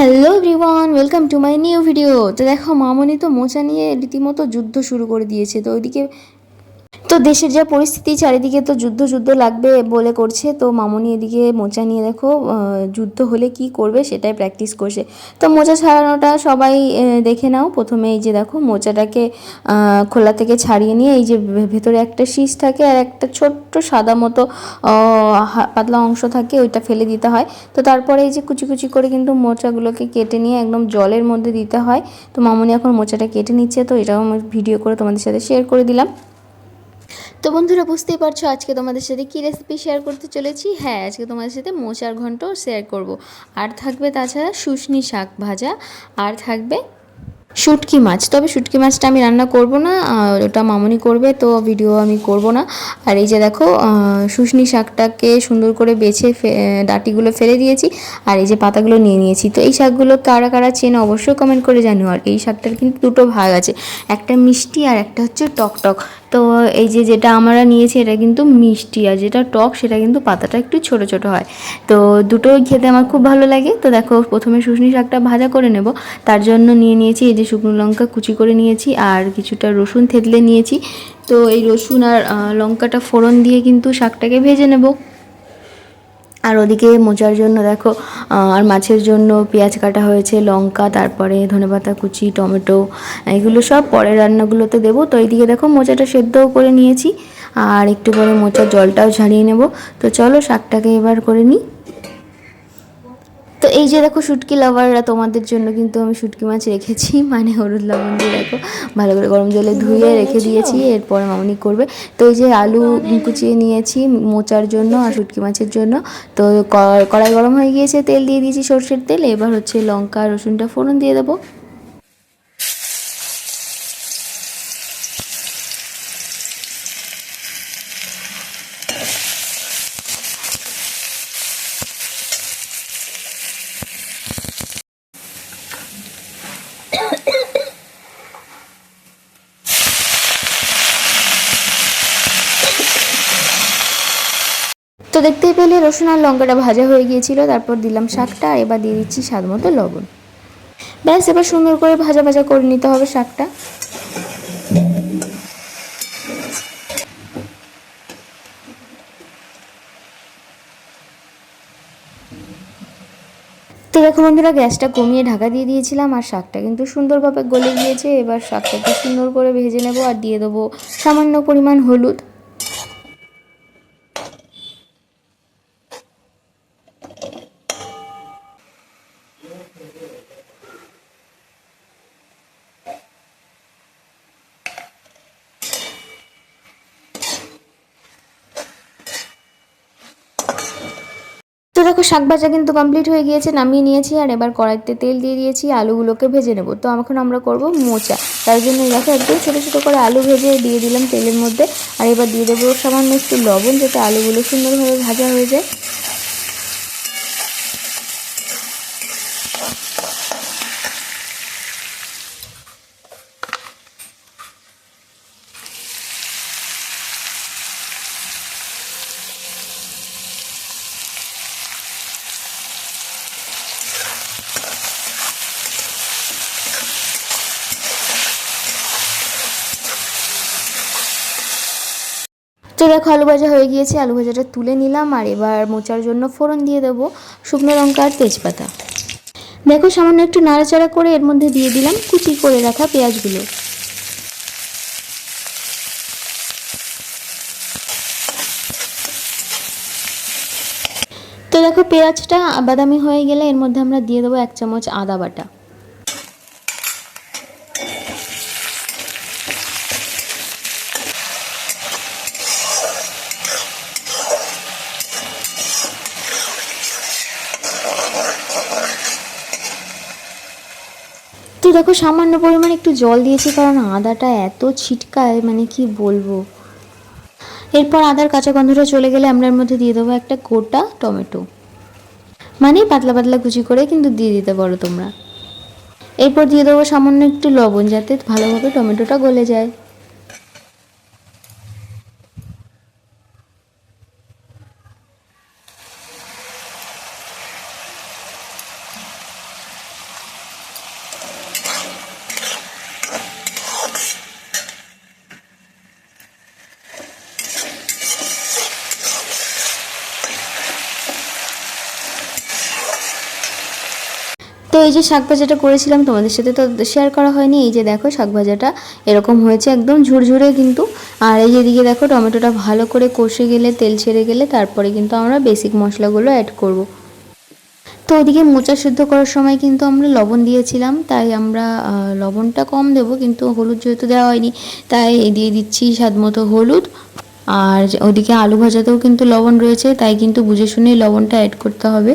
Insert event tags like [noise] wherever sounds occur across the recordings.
Hello everyone welcome to my new video তো দেখো, মামনি তো মোচা নিয়ে রীতিমতো যুদ্ধ শুরু করে দিয়েছে। তো ওইদিকে তো দেশের যা পরিস্থিতি, চারিদিকে তো যুদ্ধ যুদ্ধ লাগবে বলে করছে। তো মামনি এদিকে মোচা নিয়ে দেখো যুদ্ধ হলে কি করবে সেটাই প্র্যাকটিস করছে। তো মোচা ছাড়ানোটা সবাই দেখে নাও। প্রথমে এই যে দেখো, মোচাটাকে খোলা থেকে ছাড়িয়ে নিয়ে এই যে ভেতরে একটা শীষ থাকে আর একটা ছোট্ট সাদা মতো পাতলা অংশ থাকে, ওইটা ফেলে দিতে হয়। তো তারপরে এই যে কুচি কুচি করে কিন্তু মোচাগুলোকে কেটে নিয়ে একদম জলের মধ্যে দিতে হয়। তো মামনি এখন মোচাটা কেটে নিচ্ছে, তো এটাও আমি ভিডিও করে তোমাদের সাথে শেয়ার করে দিলাম। তো বন্ধুরা, বুঝতেই পারছ আজকে তোমাদের সাথে কী রেসিপি শেয়ার করতে চলেছি? হ্যাঁ আজকে তোমাদের সাথে মোচার ঘন্ট শেয়ার করব। আর থাকবে তাছাড়া শুশনি শাক ভাজা, আর থাকবে শুটকি মাছ। তবে শুটকি মাছটা আমি রান্না করব না ওটা মামনি করবে, তো ভিডিও আমি করব না। আর এই যে দেখো শুশনি শাকটাকে সুন্দর করে বেছে ডাঁটিগুলো ফেলে দিয়েছি, আর এই যে পাতাগুলো নিয়ে নিয়েছি। তো এই শাকগুলো কারা কারা চেনে অবশ্যই কমেন্ট করে জানিও। আর এই শাকটার কিন্তু দুটো ভাগ আছে, একটা মিষ্টি আর একটা হচ্ছে টক টক তো এই যে যেটা আমরা নিয়েছি এটা কিন্তু মিষ্টি আর যেটা টক সেটা কিন্তু পাতাটা একটু ছোট ছোট হয়। তো দুটো খেতে আমার খুব ভালো লাগে। তো দেখো প্রথমে শুশনি শাকটা ভাজা করে নেব। তার জন্য নিয়ে নিয়েছি এই যে শুকনো লঙ্কা কুচি করে নিয়েছি আর কিছুটা রসুন থেতলে নিয়েছি। তো এই রসুন আর লঙ্কাটা ফোড়ন দিয়ে কিন্তু শাকটাকে ভেজে নেব। আর ওদিকে মোচার জন্য দেখো আর মাছের জন্য পেঁয়াজ কাটা হয়েছে, লঙ্কা, তারপরে ধনেপাতা, কুচি, টমেটো, এগুলো সব পরের রান্নাগুলোতে দেবো। তো এইদিকে দেখো মোচাটা সেদ্ধও করে নিয়েছি, আর একটু পরে মোচার জলটাও ঝারিয়ে নেব। তো চলো শাকটাকে এবার করে নিই। তো এই যে দেখো শুটকি লাভাররা তোমাদের জন্য কিন্তু আমি শুটকি মাছ রেখেছি [laughs] মানে হলুদ লবণ দিয়ে দেখো ভালো করে গরম জলে ধুয়ে রেখে দিয়েছি এরপর মামনি করবে। তো এই যে আলু কুচিয়ে নিয়েছি মোচার জন্য আর শুটকি মাছের জন্য। তো ক- কড়াই গরম হয়ে গিয়েছে তেল দিয়ে দিয়েছি সর্ষের তেল এবার হচ্ছে লঙ্কা রসুনটা ফোড়ন দিয়ে দেবো। তো দেখতেই পেলে, রসুন আর লঙ্কাটা ভাজা হয়ে গিয়েছিল, তারপর দিলাম শাকটা, এবার দিয়ে দিচ্ছি স্বাদ মতো লবণ। ব্যাস, এবার সুন্দর করে ভাজা ভাজা করে নিতে হবে শাকটা। তো দেখো বন্ধুরা, গ্যাসটা কমিয়ে ঢাকা দিয়ে দিয়েছিলাম, আর শাকটা কিন্তু সুন্দরভাবে গলে গিয়েছে। এবার শাকটাকে সুন্দর করে ভেজে নেব আর দিয়ে দেবো সামান্য পরিমাণ হলুদ তো দেখো শাক ভাজা কিন্তু কমপ্লিট হয়ে গিয়েছে, নামিয়ে নিয়েছি, আর এবার কড়াইতে তেল দিয়ে দিয়েছি, আলুগুলোকে ভেজে নেব। তো এখন আমরা করব মোচা। তার জন্য দেখো, একদম ছোটো ছোটো করে আলু ভেজে দিয়ে দিলাম তেলের মধ্যে। আর এবার দিয়ে দেবো সামান্য একটু লবণ, যাতে আলুগুলো সুন্দরভাবে ভাজা হয়ে যায়। দেখো আলু ভাজা হয়ে গিয়েছে, আলু ভাজাটা তুলে নিলাম আর এবার মোচার জন্য ফোড়ন দিয়ে দেবো শুকনো লঙ্কা আর তেজপাতা। দেখো সামান্য একটু নাড়াচাড়া করে এর মধ্যে দিয়ে দিলাম কুচি করে রাখা পেঁয়াজগুলো। তো দেখো পেঁয়াজটা বাদামি হয়ে গেলে এর মধ্যে আমরা দিয়ে দেবো এক চামচ আদা বাটা। তো দেখো সামান্য পরিমাণে একটু জল দিয়েছি কারণ আদাটা এত ছিটকায় মানে কি বলব? এরপর আদার কাঁচা গন্ধটা চলে গেলে আমরা এর মধ্যে দিয়ে দেবো একটা গোটা টমেটো। মানে পাতলা পাতলা কুচি করে কিন্তু দিয়ে দিতে পারো তোমরা। এরপর দিয়ে দেবো সামান্য একটু লবণ যাতে ভালোভাবে টমেটোটা গলে যায়। তো এই যে শাক ভাজাটা করেছিলাম, তোমাদের সাথে তো শেয়ার করা হয়নি। এই যে দেখো শাক ভাজাটা এরকম হয়েছে, একদম ঝুরঝুরে কিন্তু। আর এই যে দিকে দেখো টমেটোটা ভালো করে কষে গেলে, তেল ছেড়ে গেলে, তারপরে কিন্তু আমরা বেসিক মশলাগুলো অ্যাড করব। তো ওদিকে মোচা সিদ্ধ করার সময় কিন্তু আমরা লবণ দিয়েছিলাম, তাই আমরা লবণটা কম দেবো, কিন্তু হলুদ যেহেতু দেওয়া হয়নি, তাই দিয়ে দিচ্ছি স্বাদ মতো হলুদ। আর ওদিকে আলু ভাজাতেও কিন্তু লবণ রয়েছে, তাই কিন্তু বুঝে শুনেই লবণটা অ্যাড করতে হবে।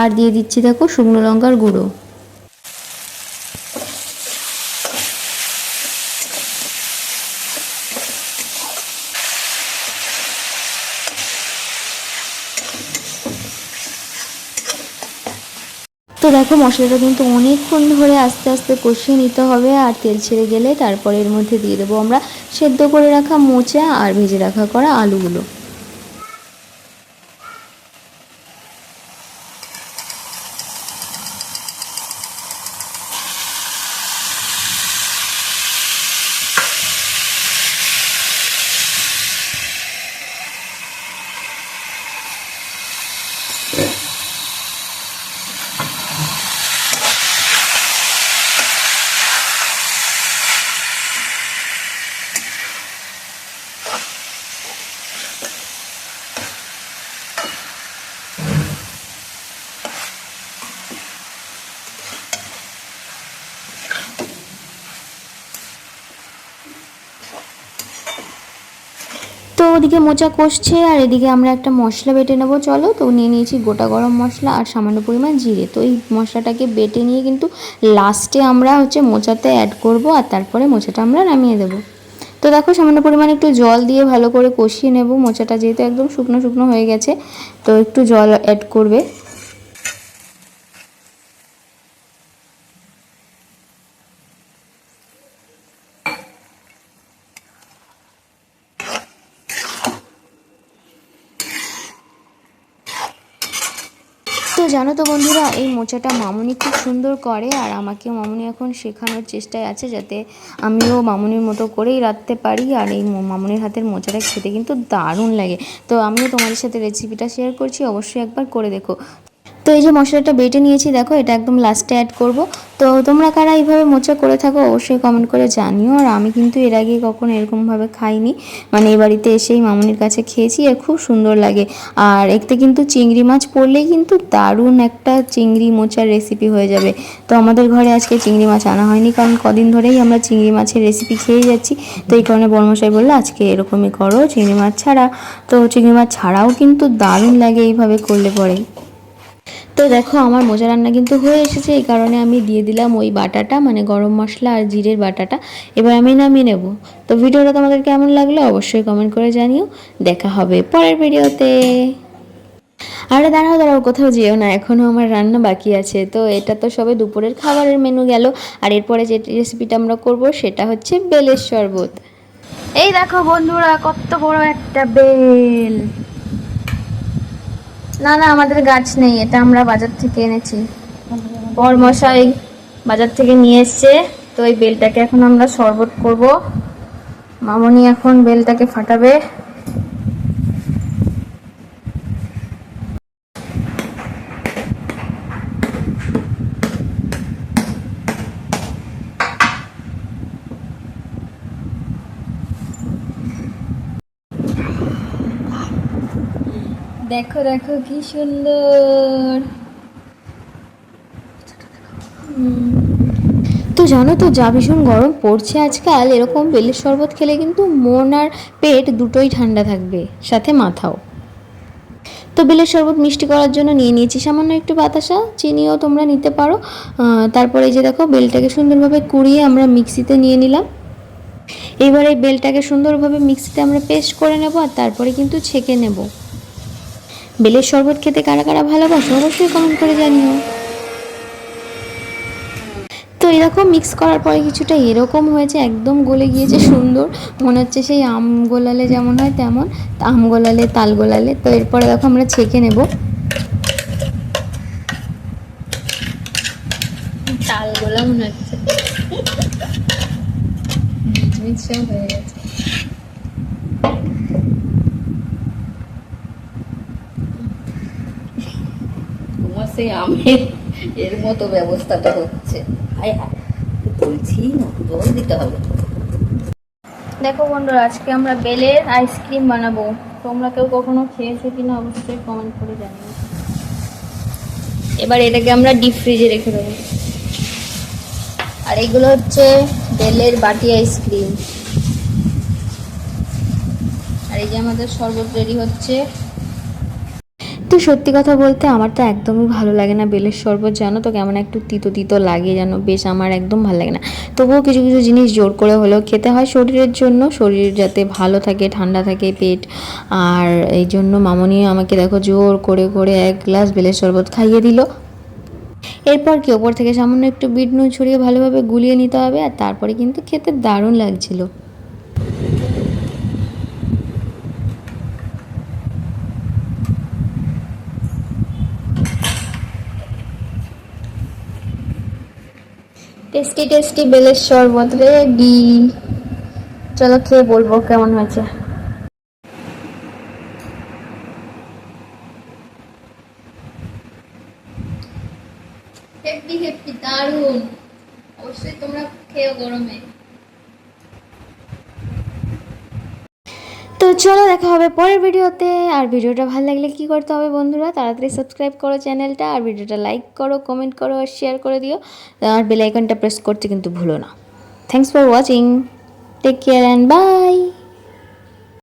আর দিয়ে দিচ্ছি দেখো শুকনো লঙ্কার গুঁড়ো। তো দেখো মশলাটা কিন্তু অনেকক্ষণ ধরে আস্তে আস্তে কষিয়ে নিতে হবে আর তেল ছেড়ে গেলে তারপরে এর মধ্যে দিয়ে দেবো আমরা সেদ্ধ করে রাখা মোচা আর ভেজে রাখা করা আলুগুলো। ওদিকে মোচা কষছে, আর এদিকে আমরা একটা মশলা বেটে নেব। চলো, তো নিয়ে নিয়েছি গোটা গরম মশলা আর সামান্য পরিমাণ জিরে। তো এই মশলাটাকে বেটে নিয়ে কিন্তু লাস্টে আমরা হচ্ছে মোচাতে অ্যাড করব, আর তারপরে মোচাটা আমরা নামিয়ে দেবো। তো দেখো, সামান্য পরিমাণে একটু জল দিয়ে ভালো করে কষিয়ে নেব। মোচাটা যেহেতু একদম শুকনো শুকনো হয়ে গেছে, তো একটু জল অ্যাড করবে। জানো তো বন্ধুরা, এই মোচাটা মামুনি খুব সুন্দর করে আর আমাকে মামুনি এখন শেখানোর চেষ্টায় আছে যাতে আমিও মামুনির মতো করেই রাখতে পারি আর এই মামুনির হাতের মোচাটা খেতে কিন্তু দারুণ লাগে। তো আমিও তোমাদের সাথে রেসিপিটা শেয়ার করছি, অবশ্যই একবার করে দেখো। তো এই যে মশলাটা বেটে নিয়েছি, দেখো এটা একদম লাস্টে অ্যাড করব। তো তোমরা কারা এইভাবে মোচা করে থাকো অবশ্যই কমেন্ট করে জানিও। আর আমি কিন্তু এর আগে কখনো এরকমভাবে খাইনি। মানে এই বাড়িতে এসেই মামুনির কাছে খেয়েছি আর খুব সুন্দর লাগে। আর এতে কিন্তু চিংড়ি মাছ পড়লেই কিন্তু দারুণ একটা চিংড়ি মোচার রেসিপি হয়ে যাবে। তো আমাদের ঘরে আজকে চিংড়ি মাছ আনা হয়নি, কারণ কদিন ধরেই আমরা চিংড়ি মাছের রেসিপি খেয়ে যাচ্ছি। তো এই কারণে বর্মশাই বলল, আজকে এরকমই করো চিংড়ি মাছ ছাড়া। তো চিংড়ি মাছ ছাড়াও কিন্তু দারুণ লাগে এইভাবে করলে পরে। তো দেখো, আমার মোচা রান্না কিন্তু হয়ে এসেছে। এই কারণে আমি দিয়ে দিলাম ওই বাটাটা মানে গরম মশলা আর জিরের বাটাটা। এবার আমি নামিয়ে নেব। তো ভিডিওটা তোমাদের কেমন লাগল অবশ্যই কমেন্ট করে জানিও। দেখা হবে পরের ভিডিওতে। আরে দাঁড়াও দাঁড়াও, কোথাও যেও না এখনও আমার রান্না বাকি আছে। তো এটা তো সবে দুপুরের খাবারের মেনু গেল। আর এরপরে যে রেসিপিটা আমরা করব, সেটা হচ্ছে বেলের শরবত। এই দেখো বন্ধুরা, কত বড় একটা বেল। না না, আমাদের গাছ নেই, এটা আমরা বাজার থেকে এনেছি। বর মশাই বাজার থেকে নিয়ে এসছে, তো এই বেলটাকে এখন আমরা শরবত করব। মামনি এখন বেলটাকে ফাটাবে। দেখো দেখো কি সুন্দর। তো জানো তো, যা ভীষণ গরম পড়ছে আজকাল, এরকম বেলের শরবত খেলে কিন্তু মন আর পেট দুটোই ঠান্ডা থাকবে, সাথে মাথাও। তো বেলের শরবত মিষ্টি করার জন্য নিয়ে নিয়েছি সামান্য একটু বাতাসা, চিনিও তোমরা নিতে পারো। তারপরে এই যে দেখো, বেলটাকে সুন্দরভাবে কুড়িয়ে আমরা মিক্সিতে নিয়ে নিলাম। এবার এই বেলটাকে সুন্দরভাবে মিক্সিতে আমরা পেস্ট করে নেব আর তারপরে কিন্তু ছেঁকে নেব। বেলের শরবত খেতে কারা কারা ভালোবাসো অবশ্যই কমেন্ট করে জানিও। তো এরকম মিক্স করার পরে কিছুটা এরকম হয়েছে একদম গলে গিয়েছে সুন্দর। মনে হচ্ছে সেই আম গোলালে যেমন হয় তেমন আম গোলালে তাল গোলালে। তো এরপরে দেখো আমরা ছেঁকে নেব। তাল গোলা মনে হচ্ছে। হয়ে গেছে। আমের এর মতো ব্যবস্থাটা হচ্ছে। বলছি না, জল দিতে হবে। দেখো বন্ধুরা, আজকে আমরা বেলের আইসক্রিম বানাবো। তোমরা কেউ কখনো খেয়েছো কিনা অবশ্যই কমেন্ট করে জানিও। এবার এটাকে আমরা ডিপ ফ্রিজে রেখে দেবো। আর এগুলো হচ্ছে বেলের বাটি আইসক্রিম। আর এই যে আমাদের শরবত রেডি হচ্ছে। তো সত্যি কথা বলতে আমার তো একদমই ভালো লাগে না বেলের শরবত। জানো তো কেমন একটু তিতো তিতো লাগে যেন, বেশ আমার একদম ভালো লাগে না। তবুও কিছু কিছু জিনিস জোর করে হলেও খেতে হয় শরীরের জন্য। শরীর যাতে ভালো থাকে, ঠান্ডা থাকে, পেট। আর এই জন্য মামনি আমাকে দেখো জোর করে করে এক গ্লাস বেলের শরবত খাইয়ে দিল। এরপর কি, ওপর থেকে সামান্য একটু বিট নুন ছড়িয়ে ভালোভাবে গুলিয়ে নিতে হবে আর তারপরে কিন্তু খেতে দারুণ লাগছিল। টেস্টি টেস্টি বেলের শরবত রেডি চলো খেয়ে বলব কেমন হয়েছে। হেপি হেপি দারুণ অবশ্যই তোমরা খেয়ে গরমে। তো চলো দেখা হবে পরের ভিডিওতে। আর ভিডিওটা ভালো লাগলে কি করতে হবে বন্ধুরা, তাড়াতাড়ি সাবস্ক্রাইব করো চ্যানেলটা আর ভিডিওটা লাইক করো কমেন্ট করো আর শেয়ার করে দিও। আর বেলাইকনটা প্রেস করতে কিন্তু ভুলো না। Thanks for watching take care and bye